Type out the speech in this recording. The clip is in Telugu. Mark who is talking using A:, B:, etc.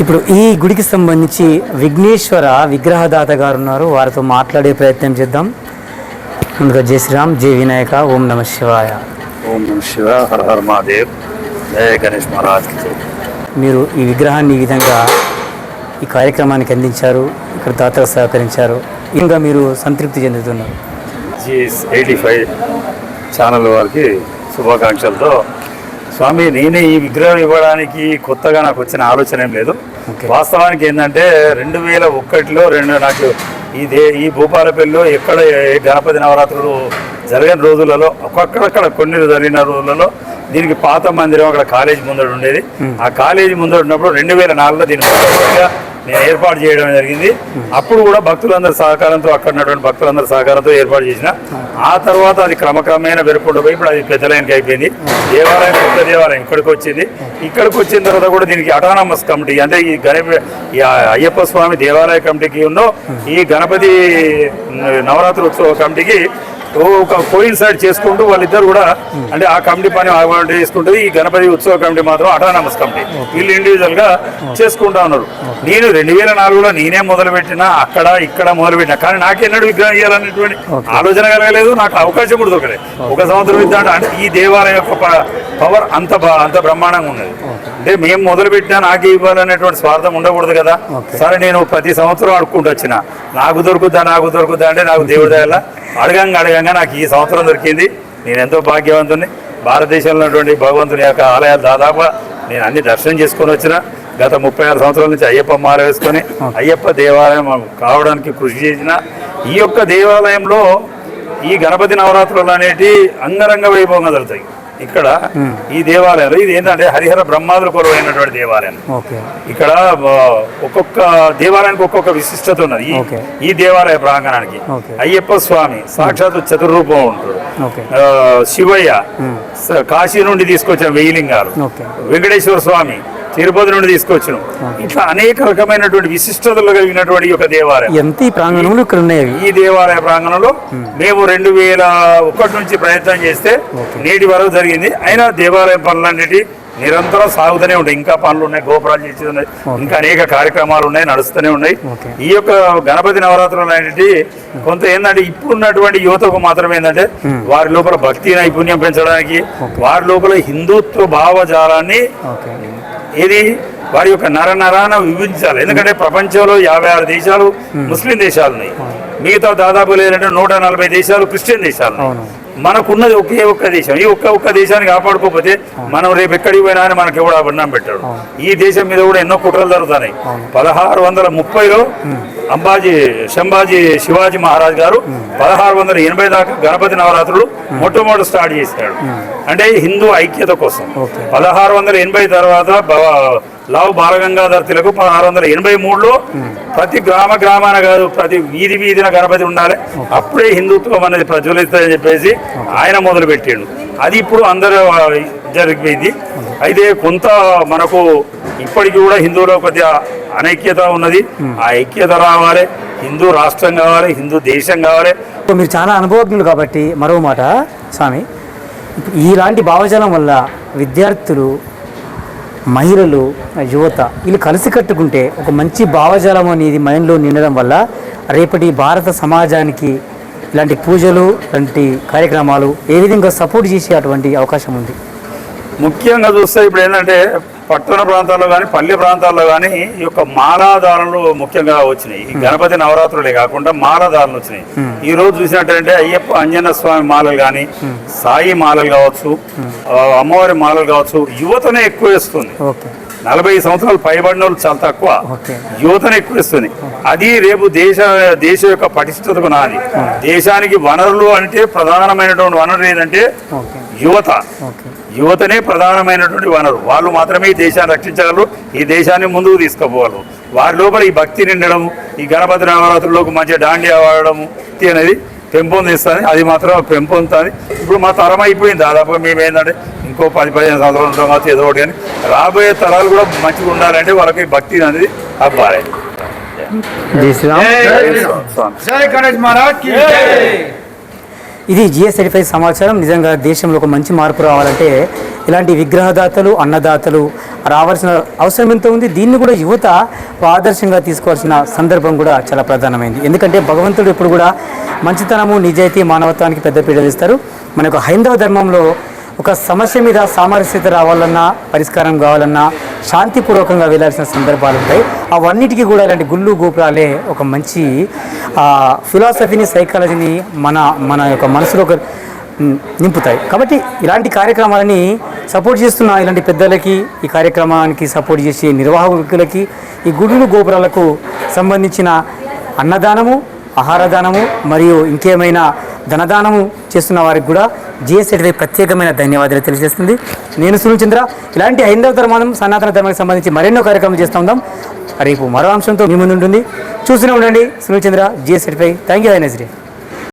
A: ఇప్పుడు ఈ గుడికి సంబంధించి విఘ్నేశ్వర విగ్రహదాత గారు ఉన్నారు. వారితో మాట్లాడే ప్రయత్నం చేద్దాం. ముందుగా జై శ్రీరామ్ జై వినాయక ఓం నమ శివాయ.
B: ఓం నమ శివ హర హర మహాదేవ్. జయ గణేష్ మహారాజ్.
A: మీరు ఈ విగ్రహాన్ని ఈ విధంగా ఈ కార్యక్రమానికి అందించారు. ఇక్కడ దాతలు సహకరించారు. ఇంకా మీరు సంతృప్తి చెందుతున్నారు.
B: ఎయిటీ ఫైవ్ ఛానల్ వారికి శుభాకాంక్షలతో స్వామి నేనే ఈ విగ్రహం ఇవ్వడానికి కొత్తగా నాకు వచ్చిన ఆలోచన ఏం లేదు. వాస్తవానికి ఏంటంటే రెండు వేల ఒకటిలో రెండు నాకు ఈ దే ఈ భూపాలపల్లిలో ఎక్కడ గణపతి నవరాత్రులు జరిగిన రోజులలో ఒక్కొక్కడక్కడ కొన్ని జరిగిన రోజులలో దీనికి పాత మందిరం అక్కడ కాలేజీ ముందర ఉండేది ఆ కాలేజీ ముందర ఉన్నప్పుడు రెండు వేల నాలుగులో మొదటిసారిగా నేను ఏర్పాటు చేయడం జరిగింది. అప్పుడు కూడా భక్తులందరి సహకారంతో అక్కడ ఉన్నటువంటి భక్తులందరి సహకారంతో ఏర్పాటు చేసిన. ఆ తర్వాత అది క్రమక్రమేణ పెరుకుంటూ ఇప్పుడు అది పెద్ద లైన్కి అయిపోయింది. దేవాలయం పెద్ద దేవాలయం ఇక్కడికి వచ్చింది. ఇక్కడికి వచ్చిన తర్వాత కూడా దీనికి అటానమస్ కమిటీ అంటే ఈ గణప అయ్యప్ప స్వామి దేవాలయ కమిటీకి ఉన్నో ఈ గణపతి నవరాత్రి ఉత్సవ కమిటీకి ఒక కోయిన్సైడ్ చేసుకుంటూ వాళ్ళిద్దరు కూడా అంటే ఆ కమిటీ పని ఆగమంటే చేసుకుంటుంది ఈ గణపతి ఉత్సవ కమిటీ మాత్రం అటానమస్ కమిటీ. వీళ్ళు ఇండివిజువల్గా చేసుకుంటా ఉన్నారు. నేను రెండు వేల నాలుగులో నేనే మొదలు పెట్టినా అక్కడ ఇక్కడ మొదలు పెట్టినా కానీ నాకెన్నడూ విగ్రహం చేయాలనేటువంటి ఆలోచన కలగలేదు నాకు అవకాశం కూడా దొరకలేదు ఒక సంవత్సరం ఇద్దాం అంటే ఈ దేవాలయం యొక్క పవర్ అంత అంత బ్రహ్మాండంగా ఉన్నది. అంటే మేము మొదలు పెట్టినా నాకే ఇవ్వాలనేటువంటి స్వార్థం ఉండకూడదు కదా. సరే నేను ప్రతి సంవత్సరం అడుక్కుంటూ వచ్చిన. నాకు దొరుకుద్దా నాకు దొరుకుద్దా అంటే నాకు దేవుడి దయల అడగంగా అడగంగా నాకు ఈ సంవత్సరం దొరికింది. నేను ఎంతో భాగ్యవంతుని భారతదేశంలో ఉన్నటువంటి భగవంతుని యొక్క ఆలయాలు దాదాపు నేను అన్ని దర్శనం చేసుకొని వచ్చిన గత ముప్పై ఆరు సంవత్సరాల నుంచి అయ్యప్ప మాల వేసుకొని అయ్యప్ప దేవాలయం కావడానికి కృషి చేసిన ఈ యొక్క దేవాలయంలో ఈ గణపతి నవరాత్రులు అనేటి అంగరంగ వైభవంగా జరుగుతాయి. ఇక్కడ ఈ దేవాలయంలో ఇది ఏంటంటే హరిహర బ్రహ్మాదుల కొరవైనటువంటి దేవాలయం. ఇక్కడ ఒక్కొక్క దేవాలయానికి ఒక్కొక్క విశిష్టత ఉన్నది. ఈ- దేవాలయ ప్రాంగణానికి. అయ్యప్ప స్వామి సాక్షాత్ చతుర్రూపం ఉంటాడు. శివయ్య కాశీ నుండి తీసుకొచ్చిన వెయ్యిలింగాలు.
A: ఓకే.
B: వెంకటేశ్వర స్వామి తిరుపతి నుండి తీసుకొచ్చిన ఇట్లా అనేక రకమైనటువంటి విశిష్టతలు కలిగినటువంటి యొక్క దేవాలయం.
A: ఎంత ఈ ప్రాంగణంలో ఇక్కడ ఉన్నాయి
B: ఈ దేవాలయ ప్రాంగణంలో మేము. రెండు వేల ఒకటి నుంచి ప్రయత్నం చేస్తే నేటి వరకు జరిగింది. అయినా దేవాలయం పనులన్నిటి నిరంతరం సాగుతూనే ఉంటాయి. ఇంకా పనులు ఉన్నాయి గోపురాలు చేసేది ఉన్నాయి. ఇంకా అనేక కార్యక్రమాలు ఉన్నాయి నడుస్తూనే ఉన్నాయి. ఈ యొక్క గణపతి నవరాత్రులు అనేటి కొంత ఏంటంటే ఇప్పుడు ఉన్నటువంటి యువతకు మాత్రం ఏంటంటే వారి లోపల భక్తి నైపుణ్యం పెంచడానికి వారి లోపల హిందుత్వ భావజాలాన్ని ఇది వారి యొక్క నర నరాన విభజించాలి. ఎందుకంటే ప్రపంచంలో యాభై ఆరు దేశాలు ముస్లిం దేశాలు ఉన్నాయి మిగతా దాదాపు లేదంటే నూట నలభై దేశాలు క్రిస్టియన్ దేశాలు. మనకున్నది ఒకే ఒక్క దేశం. ఈ ఒక్క ఒక్క దేశాన్ని కాపాడుకోకపోతే మనం రేపు ఎక్కడికి పోయినా అని మనకి ఎవడు అభిన్నం పెట్టాడు. ఈ దేశం మీద కూడా ఎన్నో కుట్రలు జరుగుతున్నాయి. పదహారు వందల ముప్పైలో అంబాజీ శంభాజీ శివాజీ మహారాజ్ గారు పదహారు వందల ఎనభై దాకా గణపతి నవరాత్రులు మొట్టమొదటి స్టార్ట్ చేశాడు. అంటే హిందూ ఐక్యత కోసం. పదహారు వందల ఎనభై తర్వాత లావు బాలగంగాధర్ తిలకు పదహారు వందల ఎనభై మూడులో ప్రతి గ్రామ గ్రామాన కాదు ప్రతి వీధి వీధిన గణపతి ఉండాలి. అప్పుడే హిందుత్వం అనేది ప్రజ్వలిస్తుందని చెప్పేసి ఆయన మొదలు పెట్టాడు అది ఇప్పుడు అందరూ జరిగిపోయింది. అయితే కొంత మనకు ఇప్పటికీ కూడా హిందువులో కొద్దిగా అనైక్యత ఉన్నది. ఆ ఐక్యత రావాలి హిందూ రాష్ట్రం కావాలి హిందూ దేశం కావాలి.
A: ఇప్పుడు మీరు చాలా అనుభవజ్ఞులు కాబట్టి మరో మాట స్వామి. ఇలాంటి భావజాలం వల్ల విద్యార్థులు మహిళలు యువత వీళ్ళు కలిసి కట్టుకుంటే ఒక మంచి భావజాలం అనేది మైండ్లో నిండడం వల్ల రేపటి భారత సమాజానికి ఇలాంటి పూజలు ఇలాంటి కార్యక్రమాలు ఏ విధంగా సపోర్ట్ చేసే అటువంటి అవకాశం ఉంది?
B: ముఖ్యంగా చూస్తే ఇప్పుడు ఏంటంటే పట్టణ ప్రాంతాల్లో కానీ పల్లె ప్రాంతాల్లో కానీ ఈ యొక్క మాలాధారణలు ముఖ్యంగా వచ్చినాయి. ఈ గణపతి నవరాత్రులే కాకుండా మాలాధారణలు వచ్చినాయి. ఈ రోజు చూసినట్టంటే అయ్యప్ప అంజన స్వామి మాలలు కానీ సాయి మాలలు కావచ్చు అమ్మవారి మాలలు కావచ్చు యువతనే ఎక్కువ వేస్తుంది నలభై సంవత్సరాలు పైబడిన వాళ్ళు చాలా తక్కువ. యువతను ఎక్కువ ఇస్తుంది అది రేపు దేశ దేశం యొక్క పటిష్టతకు నాది. దేశానికి వనరులు అంటే ప్రధానమైనటువంటి వనరు
A: ఓకే.
B: యువత. యువతనే ప్రధానమైనటువంటి వనరు. వాళ్ళు మాత్రమే ఈ దేశాన్ని రక్షించగలరు ఈ దేశాన్ని ముందుకు తీసుకుపోగలరు. వారి లోపల ఈ భక్తి నిండడం ఈ గణపతి నవరాత్రులకు మంచిగా దాండియా వాడడము ఇది అనేది పెంపొందిస్తుంది అది మాత్రం పెంపొందుతుంది. ఇప్పుడు మా తరం అయిపోయింది. దాదాపుగా మేము ఏంటంటే ఇంకో పది పదిహేను సంవత్సరాలు ఉంటాం కావచ్చు ఏదో ఒకటి కానీ రాబోయే తరాలు కూడా మంచిగా ఉండాలంటే వాళ్ళకి భక్తి అనేది అవ్వాలి
A: జై శ్రీరామ్.
B: స్వామి.
A: ఇది జిఎస్ సర్టిఫై సమాచారం. నిజంగా దేశంలో ఒక మంచి మార్పు రావాలంటే ఇలాంటి విగ్రహదాతలు అన్నదాతలు రావాల్సిన అవసరం ఎంతో ఉంది. దీన్ని కూడా యువత ఆదర్శంగా తీసుకోవాల్సిన సందర్భం కూడా చాలా ప్రధానమైంది. ఎందుకంటే భగవంతుడు ఎప్పుడు కూడా మంచితనము నిజాయితీ మానవత్వానికి పెద్దపీట ఇస్తారు. మన యొక్క హైందవ ధర్మంలో ఒక సమస్య మీద సామరస్యత రావాలన్నా పరిష్కారం కావాలన్నా శాంతిపూర్వకంగా వెళ్ళాల్సిన సందర్భాలు ఉంటాయి. అవన్నిటికీ కూడా ఇలాంటి గుళ్ళు గోపురాలే ఒక మంచి ఫిలాసఫీని సైకాలజీని మన మన యొక్క మనసులో ఒక నింపుతాయి. కాబట్టి ఇలాంటి కార్యక్రమాలని సపోర్ట్ చేస్తున్న ఇలాంటి పెద్దలకి ఈ కార్యక్రమానికి సపోర్ట్ చేసే నిర్వాహకులకి ఈ గుడులు గోపురాలకు సంబంధించిన అన్నదానము ఆహారదానము మరియు ఇంకేమైనా ధనదానము చేస్తున్న వారికి కూడా జిఎస్ఎడ్వై ప్రత్యేకమైన ధన్యవాదాలు తెలియజేస్తుంది. నేను సునీల్ చంద్ర. ఇలాంటి హైందవ ధర్మానం సనాతన ధర్మానికి సంబంధించి మరెన్నో కార్యక్రమాలు చేస్తూ ఉందాం. రేపు మరో అంశంతో మీ ముందు ఉంటుంది. చూస్తూనే ఉండండి. సునీల్ చంద్ర జిఎస్ఎడ్వై థ్యాంక్ యూ హైనెస్